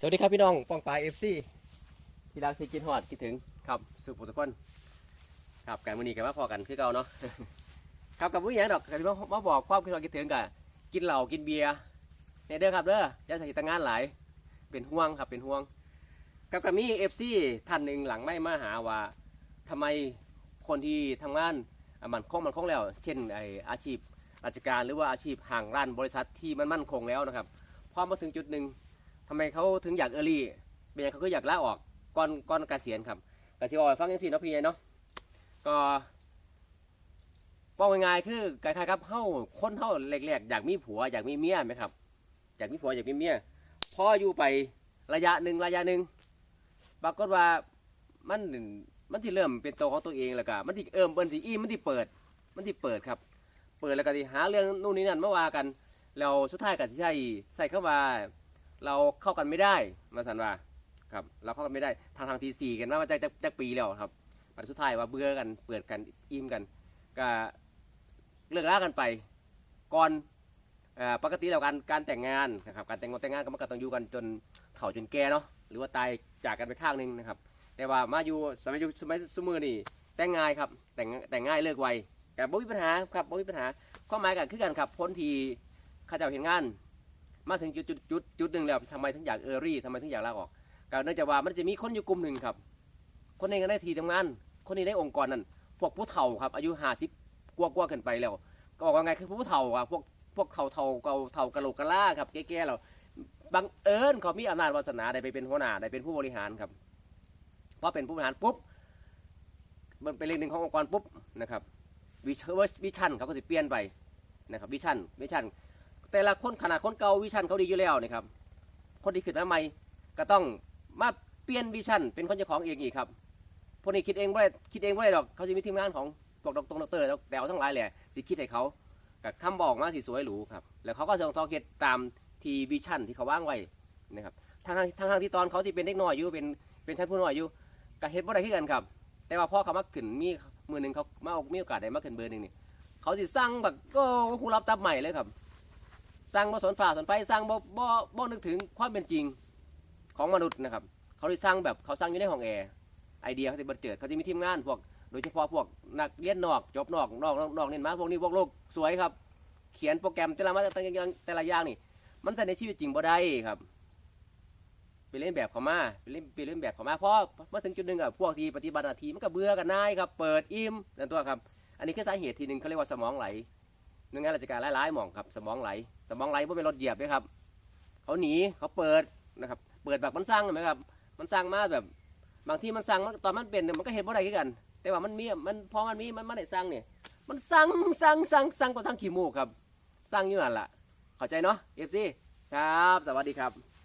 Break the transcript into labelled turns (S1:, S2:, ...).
S1: สวัสดีครับพี่น้องปองปลายเอฟซีที่รักที่กินหอดคิดถึงครับสุขทุกคนครับการวันนี้กันมาพอกันคือเก่าเนาะครับกับผู้ใหญ่ดอกกันมามาบอกความคิดเราคิดถึงกันกินเหล้ากินเบียร์เนี่ยเด้อครับเด้อย่าใส่ตางานหลายเป็นห่วงครับเป็นห่วงกับกับมีเอฟซีท่านหนึ่งหลังไม่มาหาว่าทำไมคนที่ทำงานมันคงมันคงแล้ว เช่นไออาชีพราชการหรือว่าอาชีพห่างร้านบริษัทที่มันมั่นคงแล้วนะครับพอมาถึงจุดหนึ่ง ทำไมเขาถึงอยากเออรี่เป็นยังเขาก็อยากลาออกก่อนก่อนเกษียณครับกสิออยฟังยังสิเนาะพี่เนาะก็บอกง่ายๆคือคล้ายๆครับเฮาคนเฮาแรกๆอยากมีผัวอยากมีเมียไหมครับ อยากมีผัวอยากมีเมียพออยู่ไประยะหนึ่งระยะหนึ่งปรากฏว่ามันมันที่เริ่มเป็นตัวของตัวเองแล้วก็มันที่เอิ่มมันที่อีมันที่เปิด มันที่เปิดครับ เปิดแล้วก็ที่หาเรื่องนู่นนี่นั่นมาว่ากันแล้วสุดท้ายก็สิใช่ใส่เข้ามา เราเข้ากันไม่ได้มาสันว่าครับเราเข้ากันไม่ได้ทางทางทีสี่กันมาจากจากจากปีแล้วครับปัจสุดท้ายว่าเบื่อกันเปิดกันอิ่มกันก็เลิกลากันไปก่อนปกติแล้วการการแต่งงานนะครับการแต่งงานแต่งงานก็มันก็ต้องอยู่กันจนเฒ่าจนแก่เนาะหรือว่าตายจากกันไปข้างหนึงนะครับ แต่ว่ามาอยู่สมัยสมัยสมือนี่แต่งง่ายครับแต่งแต่งง่ายเลิกไวแต่บ่มีปัญหาครับบ่มีปัญหาความหมายกันคือกันครับพ้นทีข้าเจ้าเห็นงาน มาถึงจุดจุดจุดจุดหนึ่งแล้วทำไมถึงอยากเออรี่ทำไมถึงอยากลาออกก็เนื่องจากว่ามันจะมีคนอยู่กลุ่มหนึ่งครับ คนนี้ก็ได้ทีทำงาน คนนี้ได้องค์กรนั้นพวกผู้เฒ่าครับ อายุห้าสิบกว่ากว่าๆขึ้นไปแล้ว ก็บอกว่าไงคือผู้เฒ่าอะพวกพวกเฒ่าเฒ่าเก่าเฒ่ากะโหลกกะลาครับแก่ๆเราบังเอิญเขามีอำนาจวาสนาได้ไปเป็นหัวหน้าได้เป็นผู้บริหารครับพอเป็นผู้บริหารปุ๊บมันเป็นเรื่องหนึ่งขององค์กรปุ๊บนะครับวิชวิชั่นเขาก็จะเปลี่ยนไปนะครับวิชั่นวิชั่น แต่ละคนขนาดคนเก่าวิชั่นเขาดีอยู่แล้วนะครับคนที่ขึ้นมาใหม่ก็ต้องมาเปลี่ยนวิชั่นเป็นคนเจ้าของเองอีกครับพวกนี้คิดเองไม่ได้คิดเองไม่ได้หรอกเขาจะมีทีมงานของพวกดอกตรงดอกเตอร์แล้วแต่ทั้งหลายแหละสิคิดให้เขากับคำบอกมาสิสวยหรูครับแล้วเขาก็จะต้องทอเกตตามทีวิชั่นที่เขาว่างไว้นะครับทางทางทางทางที่ตอนเขาที่เป็นเด็กน้อยอยู่เป็นเป็นท่านผู้น้อยอยู่กับเฮ็ดบ่ได้ขึ้นกันครับ แต่ว่าพ่อเขามาขึ้นมีมือหนึ่งเขามาเอามีโอกาสได้มาขึ้นเบอร์หนึ่งนี่เขาสิสร้างแบบก็ครูรับตับใหม่เลยครับ สร้างบ่สนฝ่าสนไฟสร้างบ่บ่บ่นึกถึงความเป็นจริงของมนุษย์นะครับ เขาได้สร้างแบบเขาสร้างอยู่ในห้องแอร์ไอเดียเขาจะบันเจิดเขาจะมีทีมงานพวกโดยเฉพาะพวกนักเรียนนอกจบนอกนอกนอกนอกเน้นมาพวกนี้พวกโลกสวยครับ เขียนโปรแกรมแต่ละมาแต่ละอย่างแต่ละอย่างนี่ มันใส่ในชีวิตจริงบ่ได้ครับไปเล่นแบบเขามาไปเล่นไปเล่นแบบเขามาเพราะมาถึงจุดหนึ่งอะพวกที่ปฏิบัติหน้าที่มันก็เบื่อกันนายครับเปิดอิ่มนั่นตัวครับ อันนี้คือสาเหตุทีหนึ่งเขาเรียกว่าสมองไหลหน่วยงานราชการหลายๆหม่องครับสมองไหล แต่มองไหลเพราะเป็นรถเหยียบเลยครับ เขาหนีเขาเปิดนะครับ เปิดแบบมันสร้างเห็นไหมครับ มันสร้างมาแบบ บางที่มันสร้างตอนมันเป็นเนี่ยมันก็เห็นว่าอะไรกัน แต่ว่ามันมีมันพอมันมีมันไม่ได้สร้างเนี่ยมันสร้างสร้างสร้างสร้างกว่าทั้งขี้มูกครับ สร้างอยู่นั่นล่ะเข้าใจเนาะเอฟซีครับ สวัสดีครับ